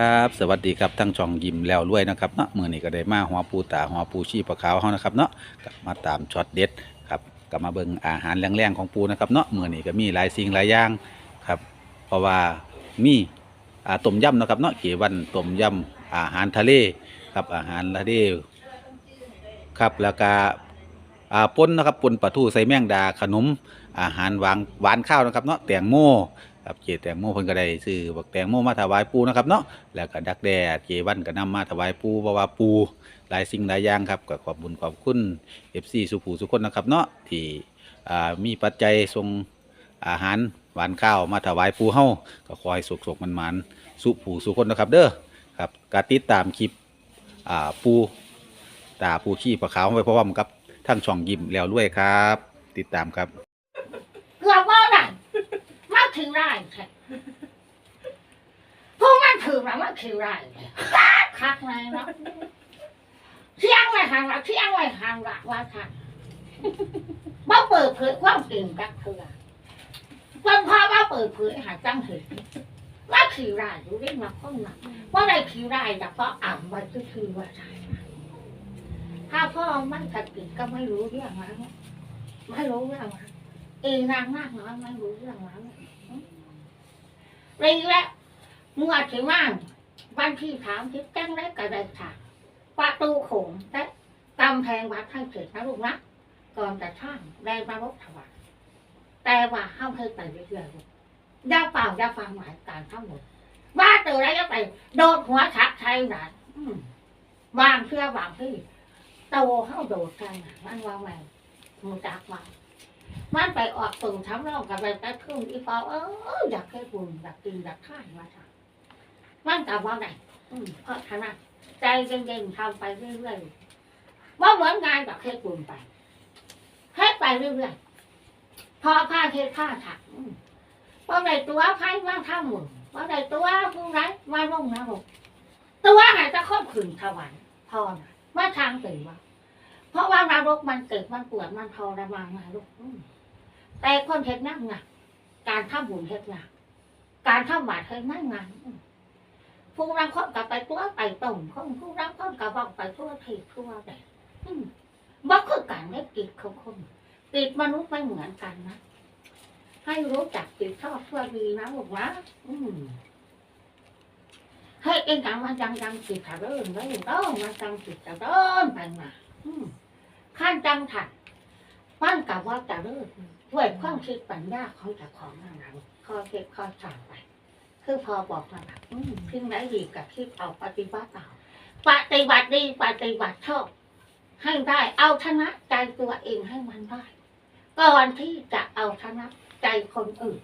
ครับ สวัสดีครับทั้งช่องยิ้มแล้วรวยนะครับเนาะมือนี้ก็ได้มาหัวปูตาหัวปูชีปลาขาวเฮานะครับเนาะกลับมาตามช็อตเด็ดครับกลับมาเบิ่งอาหารแรงๆของปูนะครับเนาะมือนี้ก็มีหลายสิ่งหลายอย่างครับเพราะว่ามีอ่าต้มยำนะครับเนาะเกวันต้มยำอาหารทะเลครับอาหารทะเลครับแล้วก็อ่าป่นนะครับป่นปลาทูใส่แมงดาขนมอาหารหวานหวานข้าวนะครับเนาะแตงโม ครับเจแตงโมเพิ่นก็ได้ซื้อบักแตงโมมาถวายปูนะครับเนาะแล้วก็ดักแด้เจวันก็นำมาถวายปูเพราะว่าปูหลายสิ่งหลายอย่างครับก็ขอบบุญขอบคุณ FC สุภูสุคนนะครับเนาะที่อ่ามีปัจจัยส่งอาหารหวานข้าวมาถวายปูเฮาก็ขอให้สุขๆมันๆสุภูสุคนนะครับเด้อครับก็ติดตามคลิปอ่าปูตาปูขี้ปลาขาวไปพร้อมกับทั้งช่องยิ้มแล้วด้วยครับ ติดตามครับ เกือบว่าได้ มาถึงได้แค่พวกมันถือมาว่าถือได้คักคักไงเนาะเที่ยงไว้ทางละเที่ยงไว้ทางละว่าค่ะว่าเปิดเผยความจริงกักเถื่อจนพอว่าเปิดเผยหาจังเห็นว่าถือได้อยู่เรื่องมาพ้นมาว่าได้ถือได้แต่เพราะอ่านไว้ก็คือว่าใช่ถ้าพ่อมันกระติกก็ไม่รู้เรื่องนั้นไม่รู้เรื่องนั้นเองนางมากน้อยไม่รู้เรื่องนั้นเลยแล้วเมื่อถึงว่างวันที่ถามที่แจ้งได้กระไดถามประตูโขงและกำแพงวัดให้เสร็จนะลูกนะก่อนจะช่างได้มารบถวายแต่ว่าห้ามเคยไปเรื่อยๆลูกย่าเปล่าย่าฟังหมายการทั้งหมดว่าตัวไรก็ไป โดดหัวชักไทยหนานวางเพื่อวางที่โตเข้าโดดกันน่ะมันวางแมงมูจักวาง มันไปออกตุ่มช้ำร่องกับไปไปพึ่งอีฟอเอออยากให้บุญอยากกินอยากท่านมาทำมันกับว่าไงอืมเพราะฉะนั้นใจเย็นๆทำไปเรื่อยๆว่าเหมือนงานกับให้บุญไปให้ไปเรื่อยๆพอผ้าเทผ้าถักอืมพอได้ตัวไพ่ว่างท่าหมุนพอได้ตัวผู้ร้ายว่าลงนะลูกตัวไหนจะครอบขืนถวันพอนะว่าทางตื่นว่า เพราะว่านรกมันเกิดมันปวดมันทรมานนะลูกแต่คนเห็นนั่งไงการทำบุญเห็นไงการทำบาตรเห็นนั่งไงผู้รังคนกับไปตัวไปต่งคนผู้รังคนกับบอกไปทั่วทีทั่วแดนอืมบ่คือการได้กิจของคนกิจมนุษย์ไม่เหมือนกันนะให้รู้จักกิจชอบชั่วดีนะลูกนะอืมให้เองกันมาจังจังจิตถาเริ่มแล้วต้องมาจังจิตจะเริ่มไปมาอืม ขั้นจังถัดปั้นกับว่าจะเลิกด้วยความคิดปัญญาของเจ้าของนั่นแหละคอเก็บคอสั่งไป คือพอบอกมาแบบอืมทิ้งไหนดีกับคิดเอาปฏิบัติเอาปฏิบัติดีปฏิบัติชอบให้ได้เอาชนะใจตัวเองให้มันได้ก่อนที่จะเอาชนะใจคนอื่น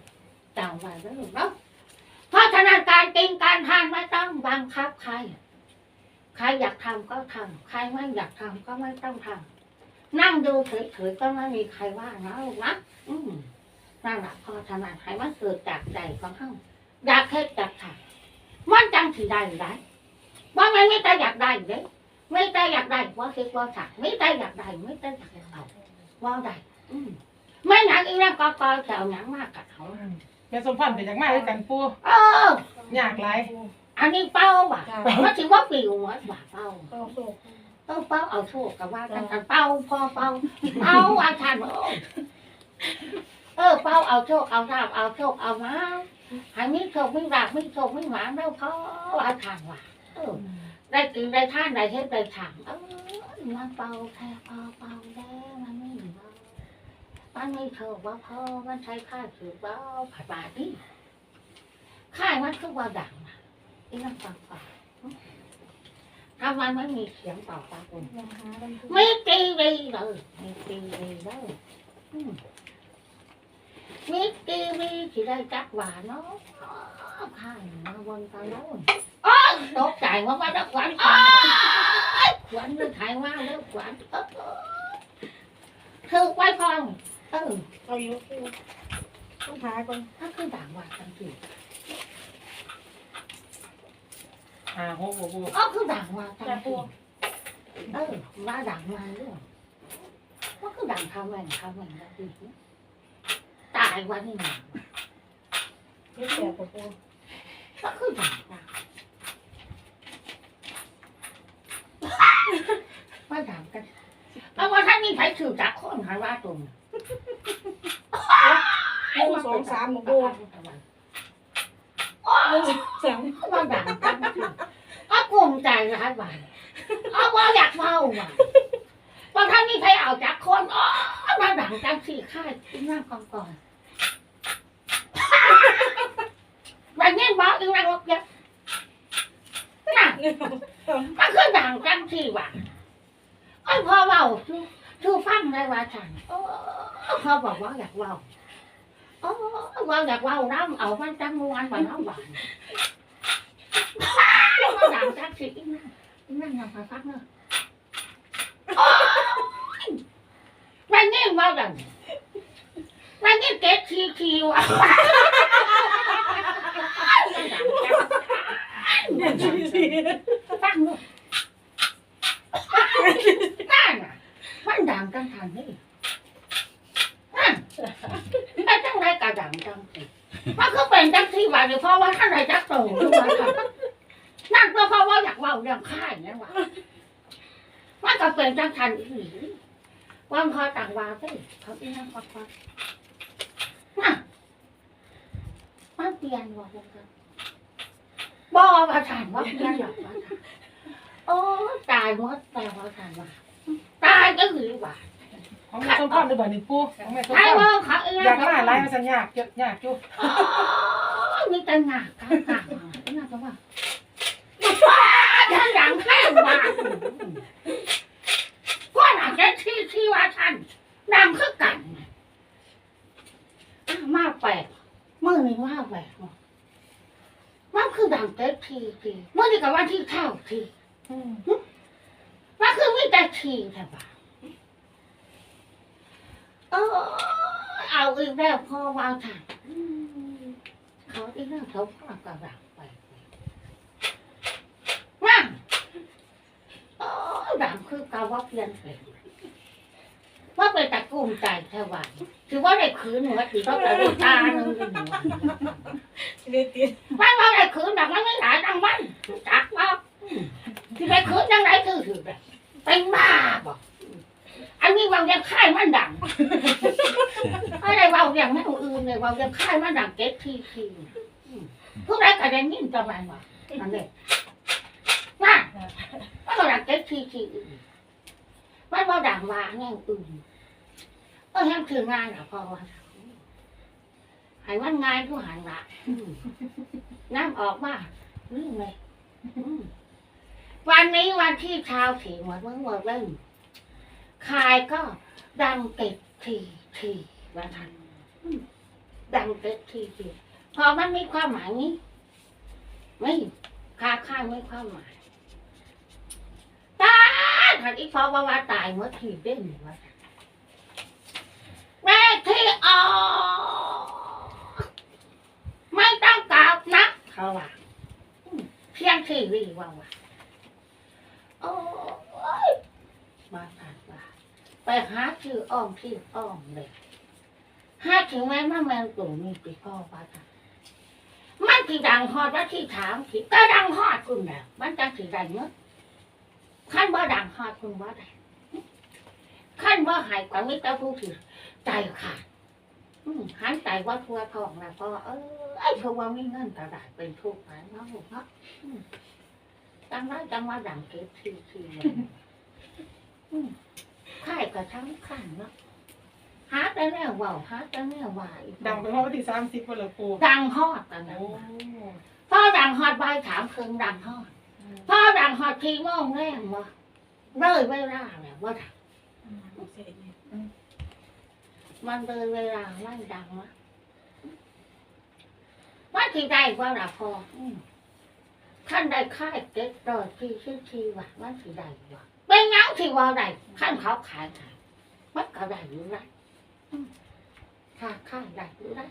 จำไว้แล้วเนาะเพราะฉะนั้นการกินการทานไม่ต้องบังคับใคร ใครอยากทำก็ทำใครไม่อยากทำก็ไม่ต้องทำ นั่งดูเฉยๆก็ไม่มีใครว่านะลูกนะอืมนั่นแหละพอถนัดให้มันเกิดจากใจของเขาอยากเฮ็ดจากทำมันจังสิได้ได้ว่ามันไม่ได้อยากได้เด้ไม่ได้อยากได้ว่าคือว่าถักไม่ได้อยากได้ไม่ได้อยากเอาว่าได้อืมไม่หนังอีนั่นก็กอแถวหนังมากกับเขาแม่สมพรเป็นอย่างมากเลยกันปูเอออยากไรอันนี้เป้าว่ะว่าถือว่าปิวหมดว่ะเป้าก็โชค เออเป้าเอาโชคกับว่ากันกันเป้าพอเป้าเอาอาจารย์เออเป้าเอาโชคเอาราบเอาโชคเอามาให้มีโชคมีราบมีโชคมีหมาแล้วพออาจารย์ว่ะเออได้กินได้ท่านได้เฮ็ดได้ถางเออมันเป้าแค่เป้าเป้าแล้วมันไม่เป้ามันไม่โชคว่าพอมันใช้ค่าถือเป้าผัดบาทนี่ค่ายมันคือว่าดังนะไอ้นั่นฟังฟัง ทำไมไม่มีเสียงตอบตาคุณไม่ตีดีเลยไม่ตีดีเลยอืมมีตีดีที่ได้จักหวานเนาะข้างมาวนตาโน้นโอ้ยตกใจว่ามาดักขวัญโอ้ยขวัญเรื่องไทยว่าเรื่องขวัญเออคือไว้พองเออเอาอยู่ปูต้องหาก่อนถ้าคือด่างว่าทังทีาหกบ่ปูอ๋อคือด่างมาแต่งปูเออมาด่างมาเรื่องว่าคือด่างคำเหวนคำเหวนแล้วพี่ตายวันนี้นี่แกบ่ปูก็คือดังมาว่าดังกันเอาว่าท่านมีไผถือจากคนหายว่าตรงหนึ่งสองสามบ่กู หนึ่งสอามสามว่าดังกันเอากลุ่มใจร้ายวันเอาว่าอยากเมาว่ะว่างท่านมีใครเอาจักคนอ๋อมาดังกันสี่ค่ายที่นั่งก่อนก่อนวันนี้บอกอีกแล้วว่าเนี่ยน่ะมันคือดังจังที่ว่ะไอ้ยพอเว้าคือคือฟังได้ว่าฉันเออบอกว่าอยากเว้า เออเว่าอยากเว้าน้ำเอามันจังมวนกว่าน้ำหวานมันดังจัง นี่เพราะว่าท่านไหนจักโตด้วยค่ะนั่นก็เพราะว่าอยากเว่าเรื่องค่ายเนี่ยว่ะมันก็เป็นจังทันอีหลีวันพอต่างวาไปเขาอีนั่งฟังฟังน่ะมันเปลี่ยนว่ะพวกเราบ่ประทานว่าเปลี่ยนหรอกว่าทานโอ้ตายหมดแต่ว่าทานว่าตายก็หรือว่าของแม่สมพรหรือเปล่นี่ปูของแม่สมใช่พรว่าเขาเองอยากมาไล่มาสัญญาเยอะยากอยู่ มีแต่หนักกันหนักหนักว่าท่านหลังแค่ว่าว่าหลังแค่ที่ที่ว่าท่านนำคือกันมาแปลกเมื่อนี้มาแปลกมันคือดังเต็ทีทีเมื่อนี้กับว่าที่เท่าทีอืมมันคือมีแต่ทีใช่ปะเออเอาอีกแล้วพอวางถัง เขาอีกแล้วเขาพางกระดังไปว่าเออดังคือกาว่าเพียนเป็นว่าไปตะกุมใจแค่วันถือว่าได้คืนหัวถือว่าแต่ได้ตาหนึ่งเรียนตีว่าว่าได้คืนแบบมันไม่หลายดังวันจักว่าที่ไปคืนยังไงคือถือแบบเป็นบ้าบอก อันนี้วางยังค่ายมันดังอะไรวางยังไม่อื่นเลยวางยังค่ายมันดังเก็ตทีทีพวกนั้นก็ได้ยินประมาณว่าอันนี้ว่าว่าเราดังเก็ตทีทีมันว่าดังว่าแง่อื่นเออแห้งคืองานอะพอว่าหายวันงานทุกหันละน้ำออกมาเรื่องเลยวันนี้วันที่ชาวถีหมดเมื่อวันเล่น ขายก็ดังติดทีทีวันทันดังติดทีทีพอมันมีความหมายนี้ไม่คาค่ายไม่ความหมายตายถัดอีกพอว่าว่าตายเมื่อทีเด้งว่าแม่ที่ออกไม่ต้องกลับนะเขาว่าเพียงทีวีว่าว่าโอ้ ไปหาชื่ออ้อมที่อ้อมเลยหาถึงแม้ว่าแมงตุ่มีปีพ่อว่าค่ะมันที่ดังฮอดว่าที่ถามที่ก็ดังฮอดคุณแล้วมันจังสีดังเนอะขั้นว่าดังฮอดคุณว่าได้ขั้นว่าหายกว่ามิตรผู้ถือใจขาดหันใจว่าทัวทองแล้วก็เออไอ้ทัวไม่เงินกระดาษเป็นทุกข์ไปเนาะลูกเนาะจังไรจังว่าดังเก็บทีทีอืม ค่ายกับทั้งขันเนาะหาแต่แน่เว่าหาแต่แน่ว่าอีกดังไปเพราะวันที่สามสิบวันละปูดังฮอดกันนะโอ้พ่อดังฮอดใบายถามเคืองดังฮอดพ่อดังฮอดทีโมงแรงวะเลยเวลาแล้วว่าดังมันเลยเวลาไม่ดังวะว่าที่ได้ว่าละพออืมขั้นได้ค่ายเก็บดอยที่ชื่อทีว่ามันที่ได้ว่า เป็นหยังที่ว่าได้ขั้นเขาขายขายมันก็ได้อยู่ได้อืมค่าค่าได้อยู่ได้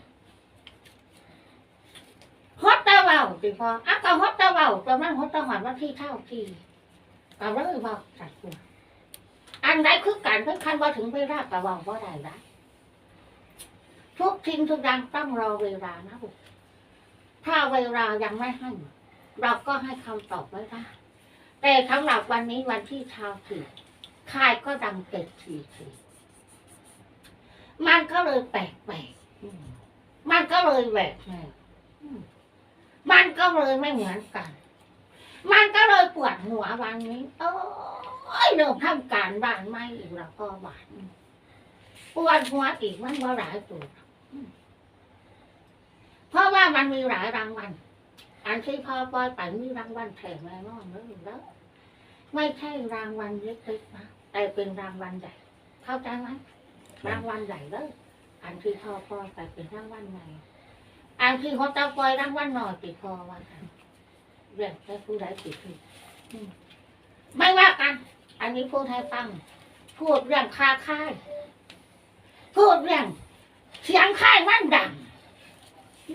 ฮอตตะเบาสิพออะก็ฮอตตะเบาตัวนั้นฮอตตะหวันว่าที่เท่าที่ก็เลยเบาสัตว์ตัวอันใดคือการเพิ่งคันว่าถึงเวลากะเบาว่าได้ละทุกทิ้งทุกอย่างต้องรอเวลานะบุถ้าเวลายังไม่ให้ เราก็ให้คำตอบไม่ได้ แต่สำหรับวันนี้วันที่ชาวถือคายก็ดังเจ็ดทีทีมันก็เลยแปลกแปลกมันก็เลยแหวกแนวมันก็เลยไม่เหมือนกัน มันก็เลยปวดหัววันนี้ โอ้ยเริ่มทำการบ้านไม่อีกแล้วพ่อบานปวดหัวอีกมันว่าหลายตัวเพราะว่ามันมีหลายรางวัล อันที่พ่อปล่อยไปมีรางวัลแถมแน่นอนแล้อยู่แล้วไม่ใช่รางวัลเล็กๆนะแต่เป็นรางวัลใหญ่เข้าใจไหมรางวัลใหญ่เลยอันที่พ่อปล่อยไปเป็นรางวัลใหญ่อันที่เขาจะปล่อยรางวัลหน่อยติดพอวันเรื่องแค่ผู้ใดติดที่อืมไม่ว่ากัน อันนี้พูดให้ฟัง พูดเรื่องคาค่าย พูดเรื่องเสียงค่ายมันดัง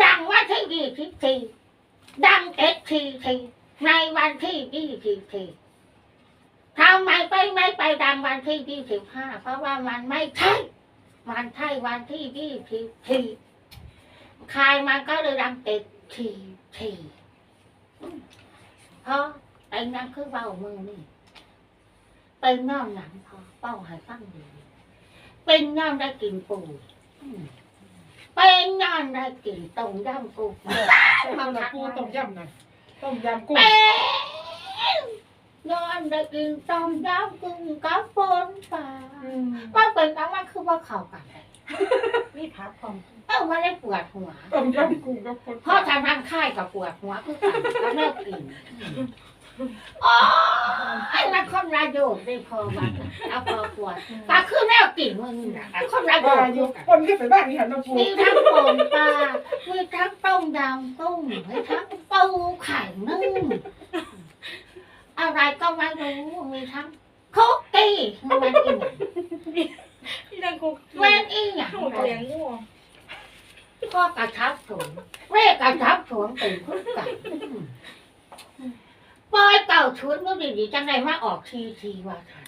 ดังว่าที่ดีที่ที ดังเอ็กทีทีในวันที่ยี่สิบทีทำไมไปไม่ไปดังวันที่ยี่สิบห้าเพราะว่ามันไม่ใช่มันใช่วันที่ยี่สิบทีใครมันก็เลยดังเอ็กทีทีเพราะไอ้นั่นคือเบามือนี่เป็นน้องหนังพอเป้าให้ฟังดี เป็นน้องได้กินปู เป็นน้องได้กินต้มยำปูใช่ต้มละปูต้มยำนะต้มยำกุ้งเป็นนอนได้กินต้มยำกุ้งกับปนปลาอืมว่าเป็นคำว่าคือว่าเข้ากันเลยนี่พักของเอ้าไม่ได้ปวดหัวต้มยำกุ้งกับคนเพราะทางร่างค่ายกับปวดหัวคือกันก็เลิกกิน อ๋อไอ้มันคนระโยชน์ได้พอมาแล้วพอปวดก็คือแนวกินมึงน่ะแต่คนระโยว่าชน์ออยู่ยู่กันคนที่ไปบ้านนี่หันมาปูมีทั้งปนปลามีทั้งต้มยำกุ้งมีทั้งปูไข่นึ่งอะไรก็ไม่รู้มีทั้งคุกกี้มันเป็นอีหยังพี่นางกุ๊กแม่นอีหยังข้าวแกงงัวพ่อกระชับถุงเรียกกระชับถุงตื่นขึ้นกันปล่อยเก่า ชุดก็ดีๆจังไรมาออกทีทีว่าทัน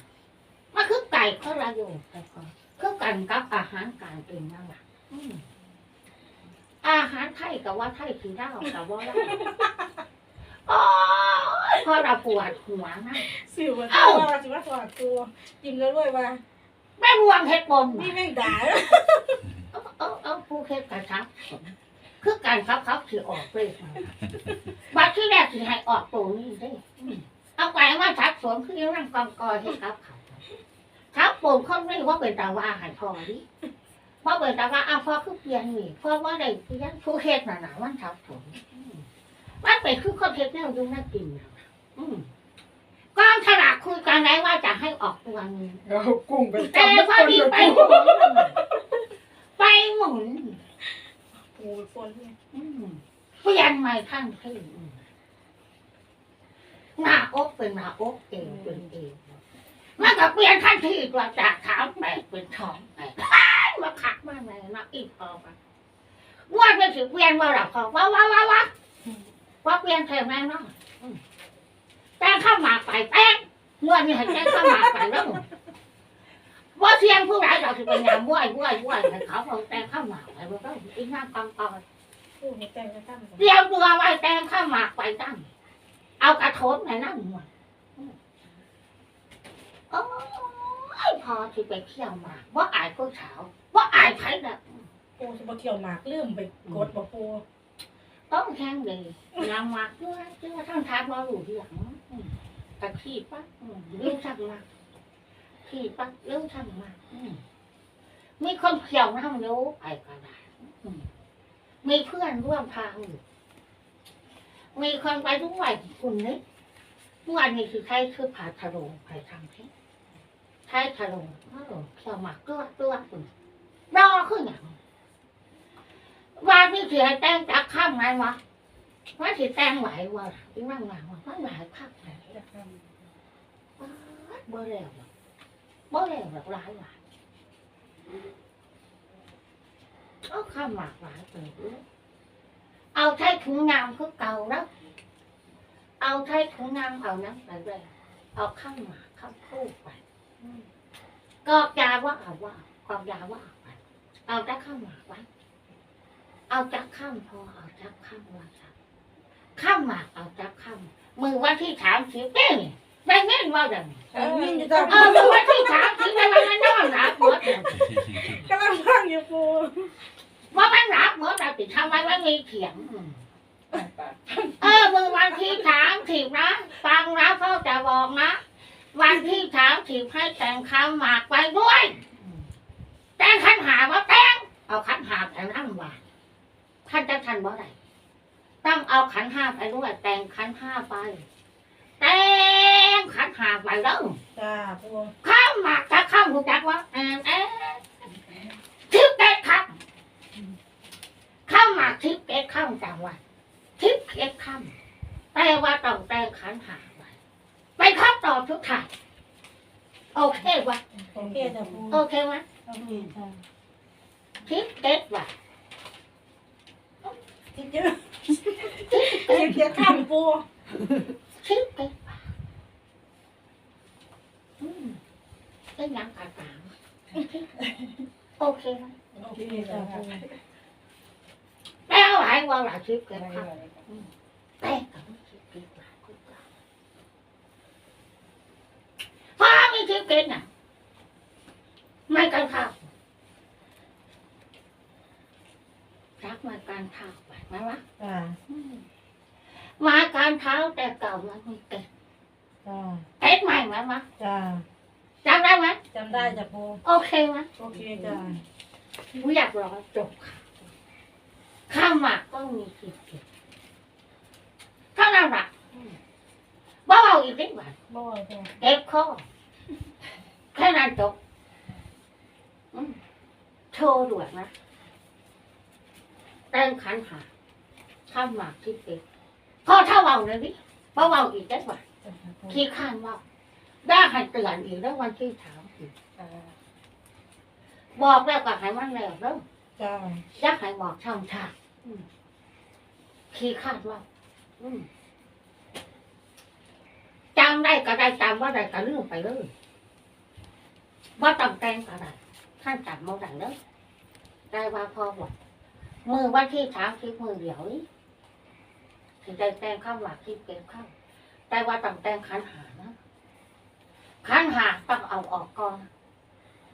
มันคือไก่ข้อระโยชน์แต่ก่อนคือกันกับอาหารการกินนั่นแหละอืมอาหารไทยกับว่าไทยคือเล่ากับว่าเล่าโอ้ยพอเราปวดหัวนะสิวว่าตัวสิว่าถอดตัวจิ้มแล้วด้วยว่าแม่บวงเห็ดปนนี่แม่งด่าเอาเอาเอาผู้เฮ็ดกระชับ คือการครับครับถือออกเลยบัดที่แรกถือให้ออกตัวนี้ได้อืมเอาไปว่าชักสวมคือร่างกองกอยให้ครับเขาครับผมเขาไม่ว่าเป็นตาว่าใหายพอดิเพราะเป็นตาว่าเอาพอคือเปลี่ยนนี่เพราะว่าได้เปลี่ยนผู้เฮ็ดน่ะนะมันชับผมอืมมันเป็นคือคนเฮ็ดแนวอยุ่งน่ากินน่ะอืมกองฉลากคุยกันไงว่าจะให้ออกตัวนี้เอากุ้งไปแต่จำพอดีไปปูหมุนไปหมุน ปูปนเนี่ยอืมเปลี่ยนใหม่ทั้งที่หน้าอกเป็นหน้าอกเอวเป็นเอวมันก็เปลี่ยนทันทีตัวจากเท้าแตกเป็นท้องแตกอ้ายมาขักมาไหนนักอีกพอมาว่าจะถือเปลี่ยนว่าหลับพอว่าว่าว่าว่าว่าเปลี่ยนแทนแม่น้องอืมแต่งเข้ามาไปแป้งงวดนี้ให้แจ้งเข้ามาไปแล้ว ว่าเทียงผู้ร้ายเราจะเป็นยามว่ายว่ายว่ายให้เขาเอาแต่งเข้ามาไปมันก็อีกน้ำกองกองปูให้แต่งกระตั้งเตรียมตัวไว้แตงข้าวหมากไปตั้ง เอากระทบในนั่งหมดโอ้ยพอที่ไปเที่ยวมาว่าอายผู้สาวว่าอายใครแบบปูสมบัติเที่ยวหมากลืมไปกดบ่ปูต้องแข่งดีนางหมากด้วยที่ว่าท่านทานมาอยู่ที่หลังอืมกระขี้ปั๊บอืมเรื่องช่างมาก ขี้ปั๊บเรื่องช่างมากอืมมีคนเที่ยวนั่งรู้ไปกระดาษอืมมีเพื่อนร่วมทางอยู่มีคนไปด้วยคุณนึกเมื่อวานนี้คือใครคือผาทะโลใครทำที่ใช้ทะโลเออเขี่ยวหมากตัวตัวคุณรอขึ้นอย่างว่ามีเสียแต่งจากข้ามไงวะว่าสิแต่งไหววะที่นั่งหลังวะมันหลายภาคไหนบ่แล้วหรอก บ่แล้วหรอกหลายหลายเอาข้ามหมากหลายเปิดด้วเอาใช้ถุงน้ำคือเก่าแล้ว เอาใช้ถุงน้ำเอาน้ำไปเลยเอาข้างหมาข้างคู่ไปกอกยาว่าเอาว่ากอกยาว่าเอาไปเอาจักข้าหมาไว้เอาจักข้ามพอเอาจักข้ามว่าจักข้ามหมากเอาจักข้ามมือวันที่ถามสิเด้ งได้เงินว่าอย่างเออยินอยู่จ้าเออมึงวันที่สามถึงได้วันนั้นนอนหลับหมดกำลังฟังอยู่ปูว่ามันหลับหมดแต่ติดทำไมไม่มีเขียงอืมเออมึงวันที่สามสิบนะฟังนะพ่อจะบอกนะ วันที่สามสิบให้แต่งคำหมากไปด้วย แต่งขันหาว่าแต่งเอาขันหาแต่งนั่งว่าท่านจะทันบ่ได้ต้องเอาขันห้าไปด้วยแต่งขันห้าไป แต่งขันหาไปแล้วจ้าปูข้ามหมากจะข้ามหูจักว่าแอนแอนทิพเก็ตครับข้ามหมากทิพเก็ตข้ามจังหวัดทิพเก็ตข้ามแปลว่าต้องแต่งขันหาไปไปข้ามตอบทุกท่านโอเควะโอเคจ้าปูโอเควะโอเคจ้าทิพเก็ตวะทิพย์เยอะทิพย์เยอะข้ามปู ทิพเก็ตวะอืมเป็นยังกระตามโอเควะโอเค ม่คิดเกินหลายคนเก่าพ่อไม่คิดเกินน่ะไม่กันข้าวรักมาการเท้าไปไหมวะจ้าอืมมาการเท้าแต่เก่ามันไม่เก่งจ้าเก่งใหม่ไหมวะจ้าจำได้ไหมจำได้จ้าปูโอเคไหมโอเคจ้าไม่อยากรอจบค่ะข้ามมาก็มีคิดเกินเท่านั้นแหละอืมบ่เอาอีกนิดหน่อยบ่อยจ้าเก็บข้อแค่นั้นจบอืมโชว์ด่วนนะแต่งขันหาข้ามหมากที่เป็น พ่อถ้าเบาเลยนี่พ่อเบาอีกได้ไหมที่ข้านเว่าได้ให้เตือนอีกแล้ววันที่ถามอีกจ้าบอกแล้วก็ให้มันแล้วแล้วจ้าอยักให้บอกช่างชาติอืมขี้ข้านเว่าอืมจำได้ก็ได้จำว่าได้ก็ลืมไปเลยว่าต้องแต่งอะไรท่านจับมาได้เลยได้ว่าพอบอกมือวันที่สามสิบมือเดียวนี้ ถึงได้แต่งข้าวหมากที่เก็บข้าวแต่ว่าต้องแต่งขันหานะขันหาต้องเอาออกก่อน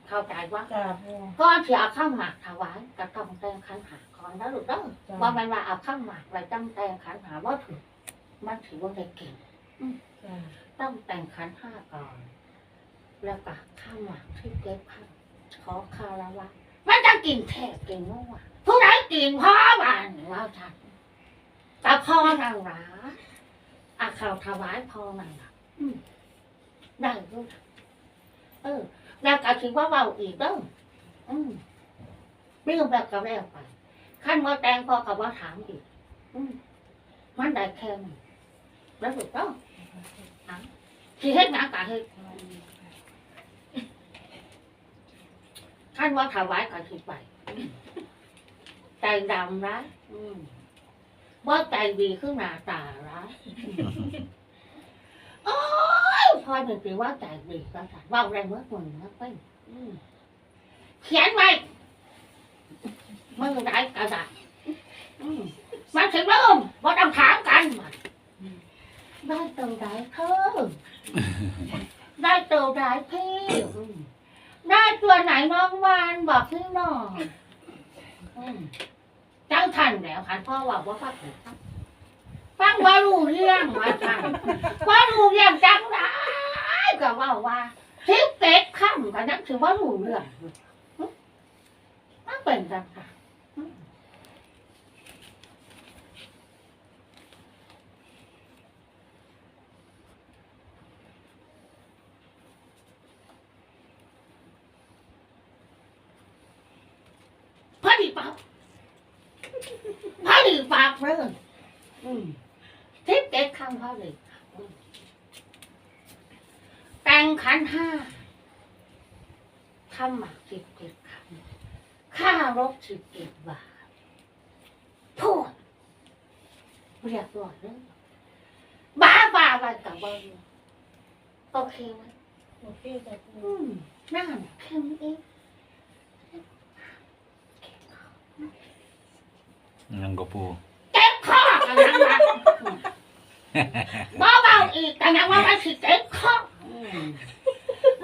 เข้าใจว่าจ้าปูก่อนที่เอาข้าวหมากถวายก็ต้องแต่งขันหาก่อนนะลูกเด้อจ้าว่ามันว่าเอาข้าวหมากไปต้องแต่งขันหาว่าถือมันถือว่าได้เก่งจ้าต้องแต่งขันห้าก่อน แล้วก็ข้าวหมากที่เก็บข้าวขอคาราวะมันจะกินแทบกินมั่วผู้ใดกินพ่อบ้านว่าทันแต่ พ่อนังหราอาข่าวถวายพ่อนังหราได้ลูกเออแล้วก็ถือว่าเบาอีกเด้ออืมไม่รู้แบบกับแล้วไปขั้นว่าแต่งพ่อกับว่าถามอีก อืมมันได้แค่นี้แล้วถูกต้องที่เฮ็ดหนังกะเฮ็ดท่านว่าถวายก็คิดไปใจดำนะอืม ว่าใจดีขึ้นหน้าตาละโอ้ยพอหนึ่งปีว่าใจดีก็สั่นว่าอะไรเมื่อมึงนะเป็นอืมเขียนไว้มือได้กระดาษอืมมาถึงเริ่มว่าต้องถามกันมาได้ตัวใดเธอได้ตัวร้ายพี่อืมได้ตัวไหนน้องวานบอกพี่หน่อยอืมเจ้าทันแล้วค่ะพ่อว่าว่าฟังถูกฟังว่ารู้เรื่องว่าทันว่ารู้เรื่องจังไรก็ว่าว่าทิปเต็ดข้ามกันนั่นถือว่ารู้เรื่องอืมมันเป็นจังค่ะอืมพอดีเปล่า พอดีปากเลยอืมทิปเก็ตข้ามพอดีอืมแต่งขันห้าทำหมักสิบเจ็ดคำค่ารถสิบเจ็ดบาทพูดเรียบร้อยเลยบ้าบ้าไปกับบ้าโอเคไหมโอเคจ้าปูอืมนั่นแค่นี้เอง ยังก็ปู เจ็บคอกันนะนะอืมบ่เบาอีกแต่ยังว่ามันสิเจ็บคอ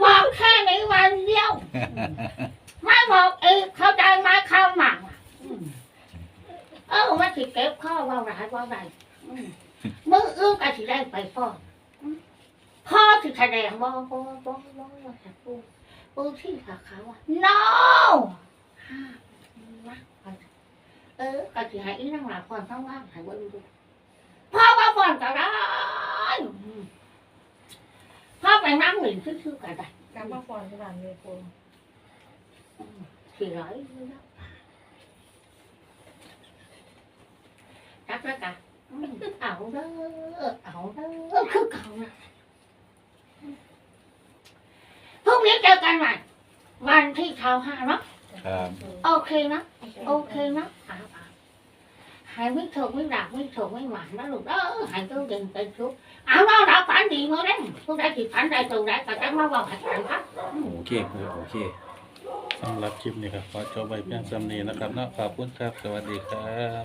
บอกแค่ในวันเดียว ไม่บอกอีกเข้าใจไหมเข้าหมักเออมันสิเก็บข้อว่าหลายว่าใดมืออื้อก็สิได้ไปพ่ออืมพ่อสิแสดงบ่บ่บ่บ่ว่าจะปูปูที่ขาเขาว่า no ห้ามนะ เออก็สิให้อีนั่งหลับก่อนทั้งว่างให้เบิ่งดูพ่อว่าก่อนก็ได้อืมพ่อไปนั่งหลินซื่อๆก็ได้การพักผ่อนที่บ้านเลยปูสี่ร้อยแล้วรักแล้วกันอืมเอาเด้อเอาเด้อคือเก่านะพรุ่งนี้เจอกันใหม่วันที่เช้าห้าเนาะ ครับโอเคนะโอเคนะอ่าอ่าหายไม่ถูกไม่ดักไม่ถูกไม่หวานนะลูกเออหายตัวเด่นเป็นทุกข์เอาเราเราฝันดีมาเด้ผู้ใดที่ฝันใดตรงใดก็จะมาบอกให้ฝันครับโอเคปูโอเคสำหรับคลิปนี้ครับขอจบไว้เพียงสำนีนะครับเนาะขอบคุณครับ สวัสดีครับ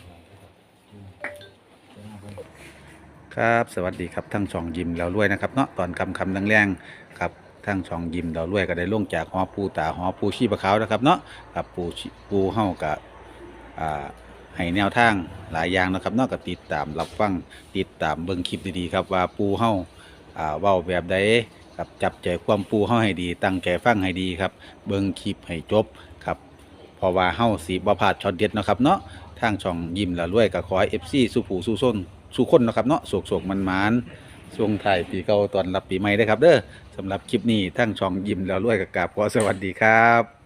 ครับ สวัสดีครับทั้งช่องยิมเรารวยนะครับเนาะตอนคำคำแรงๆครับ ทั้งช่องยิมเรารวยก็ได้ลงจากหอปูตาหอปูชีปะขานะครับเนาะกับปูปูเฮากับอ่าให้แนวทางหลายอย่างนะครับเนากติดตามรับฟังติดตามเบิ่งคลิปดีๆครับว่าปูเฮาอ่าเว้าแบบใดครับจับใจความปูเฮาให้ดี ตั้งใจฟังให้ดีครับ เบิ่งคลิปให้จบครับเพราะว่าเฮาสิบ่พลาดช็อตเด็ดนะครับเนาะทางช่องยิมละรวยก็ขอให้ FC สู่ผู้สู่ส้นสู่คนนะครับเนาะโศกโศกมันมานช่วงถ่ายปีเก่าตอนรับปีใหม่ได้ครับเด้อ สำหรับคลิปนี้ทั้งช่องยิ้มแล้วรวยกับกราบขอสวัสดีครับ